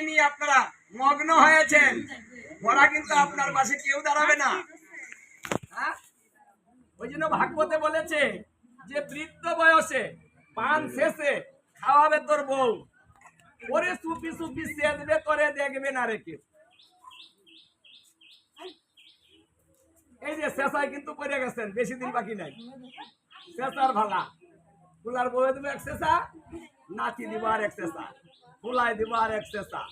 স্ত্রীকে নিয়ে আপনারা মগ্ন হয়েছেন, ওরা কিন্তু আপনার পাশে কেউ দাঁড়াবে না। হ্যাঁ? ওই জন্য ভাগবতে বলেছে যে বৃদ্ধ বয়সে পান শেষে খাওয়াবে তোর বউ। ওরে সুপি সুপি সেদবে তোরে দেখবে না রেখে এই যে শেষায় কিন্তু পড়ে গেছেন, বেশি দিন বাকি নাই। শেষার ভালা। ফুলার বউয়ে দেবে এক শেষা, নাতি দিব আর এক শেষা। ফুলাই দিব আর এক শেষা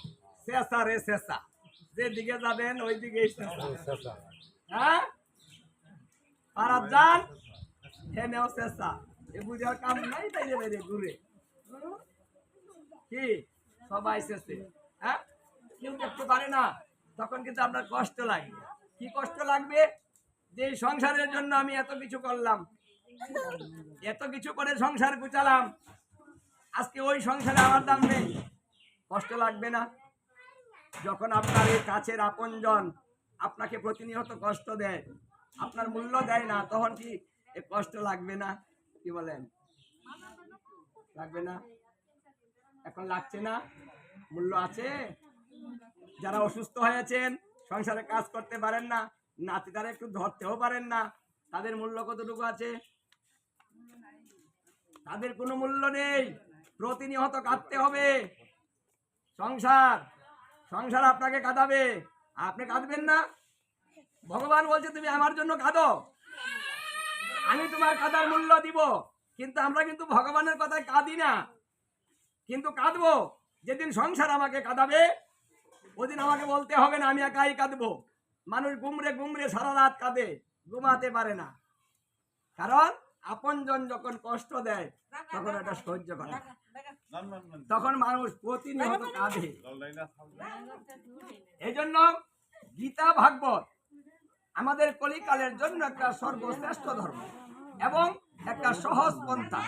শেষা রে শেষা যেদিকে যাবেন ওই দিকে হ্যাঁ? পারাত যান হেনেও শেষা এ বুঝার কাম নাই তাই রে রে ঘুরে। কি? সবাই শেষে হ্যাঁ? কেউ দেখতে পারে না। তখন কিন্তু আপনার কষ্ট লাগবে কি কষ্ট লাগবে? যে সংসারের জন্য আমি এত কিছু করলাম। এত কিছু করে সংসার গুছালাম। আজকে ওই সংসারে আমার দাম নেই। কষ্ট লাগবে না। যখন আপনার এই কাছের আপনজন আপনাকে প্রতিনিয়ত কষ্ট দেয়, আপনার মূল্য দেয় না, তখন কি এ কষ্ট লাগবে না? কি বলেন? লাগবে না? এখন লাগছে না? মূল্য আছে? যারা অসুস্থ হয়েছেন, সংসারে কাজ করতে পারেন না নাতি তারা একটু ধরতেও পারেন না, তাদের মূল্য কতটুকু আছে? তাদের কোনো মূল্য নেই। প্রতিনিয়ত কাঁদতে হবে। সংসার সংসার আপনাকে কাঁদাবে। আপনি কাঁদবেন না। ভগবান বলছে, তুমি আমার জন্য কাঁদো। আমি তোমার কাদার মূল্য দিব। কিন্তু আমরা কিন্তু ভগবানের কথায় কাঁদি না। কিন্তু কাঁদবো। যেদিন সংসার আমাকে কাঁদাবে, ওদিন আমাকে বলতে হবে না, আমি একাই কাঁদবো। মানুষ গুমরে গুমরে সারা রাত কাঁদে, ঘুমাতে পারে না। কারণ আপনজন যখন কষ্ট দেয়, তখন এটা সহ্য করে। তখন মানুষ প্রতিনিয়ত কাঁদে। এই জন্য গীতা ভাগবত আমাদের কলিকালের জন্য একটা সর্বশ্রেষ্ঠ ধর্ম এবং একটা সহজ পন্থা।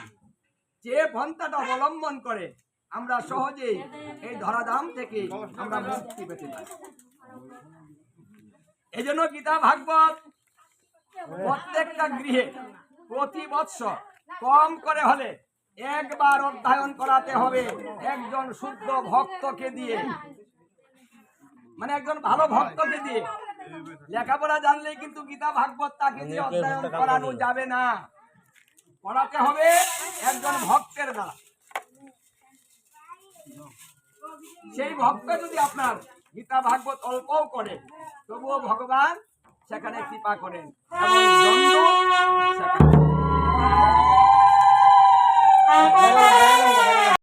যে পন্থাটা অবলম্বন করে আমরা সহজেই এই ধরাধাম থেকে আমরা মুক্তি পেতে পারি। এই জন্য গীতা ভাগবত প্রত্যেকটা গৃহে প্রতি বৎসর কম করে হলে একবার অধ্যয়ন করাতে হবে। একজন শুদ্ধ ভক্তকে দিয়ে। মানে একজন ভালো ভক্তকে দিয়ে। লেখাপড়া জানলে কিন্তু গীতা ভাগবত তাকে দিয়ে অধ্যয়ন করানো যাবে না। পড়াতে হবে একজন ভক্তের দ্বারা। সেই ভক্ত যদি আপনার গীতা ভাগবত অল্পও করে তবুও ভগবান সেখানে কৃপা করেন।